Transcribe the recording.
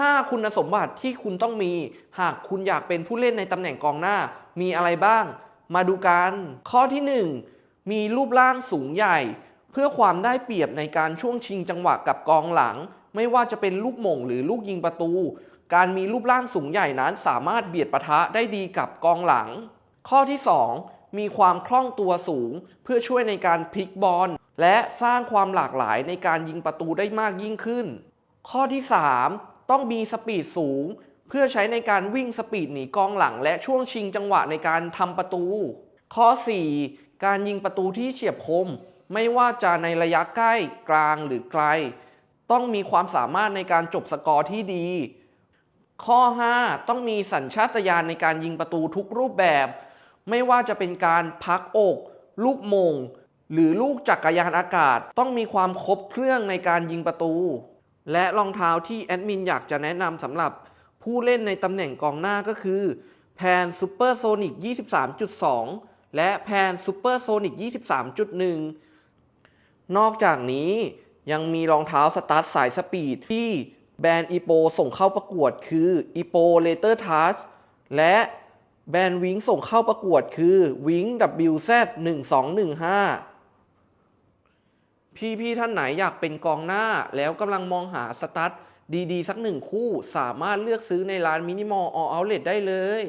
5 คุณสมบัติที่คุณต้องมี หากคุณอยากเป็นผู้เล่นในตำแหน่งกองหน้า มีอะไรบ้าง มาดูกัน ข้อที่ 1 มีรูปร่างสูงใหญ่ เพื่อความได้เปรียบในการช่วงชิงจังหวะกับกองหลัง ไม่ว่าจะเป็นลูกหม่งหรือลูกยิงประตู การมีรูปร่างสูงใหญ่นั้นสามารถเบียดปะทะได้ดีกับกองหลัง ข้อที่ 2 มีความคล่องตัวสูง เพื่อช่วยในการพลิกบอลและสร้างความหลากหลายในการยิงประตูได้มากยิ่งขึ้น ข้อที่ 3 ต้องมีสปีดสูง เพื่อใช้ในการวิ่งสปีดหนีกองหลัง และช่วงชิงจังหวะในการทำประตู ข้อ 4 การยิงประตูที่เฉียบคม ไม่ว่าจะในระยะใกล้กลางหรือไกล ต้องมีความสามารถในการจบสกอร์ที่ดี ข้อ 5 ต้องมีสัญชาตญาณในการยิงประตูทุกรูปแบบ ไม่ว่าจะเป็นการพักอก ลูกมงหรือลูกจักรยานอากาศต้องมีความครบเครื่องในการยิงประตู และรองเท้าที่แอดมินอยากจะแนะนำสำหรับผู้เล่นในตำแหน่งกองหน้าก็คือแพนซูเปอร์โซนิก23.2 และแพนซูเปอร์โซนิก23.1 นอกจากนี้ยังมีรองเท้าสตาร์ทสายสปีดที่แบรนด์อีโปส่งเข้าประกวดคืออีโปเลเตอร์ทัสและแบรนด์วิงส่งเข้าประกวดคือวิง WZ 1215 พี่ๆท่านไหนอยากเป็นกองหน้าแล้วกำลังมองหาสตั๊ดดีๆ สักหนึ่งคู่สามารถเลือกซื้อในร้านมินิมอลออลเลตได้เลย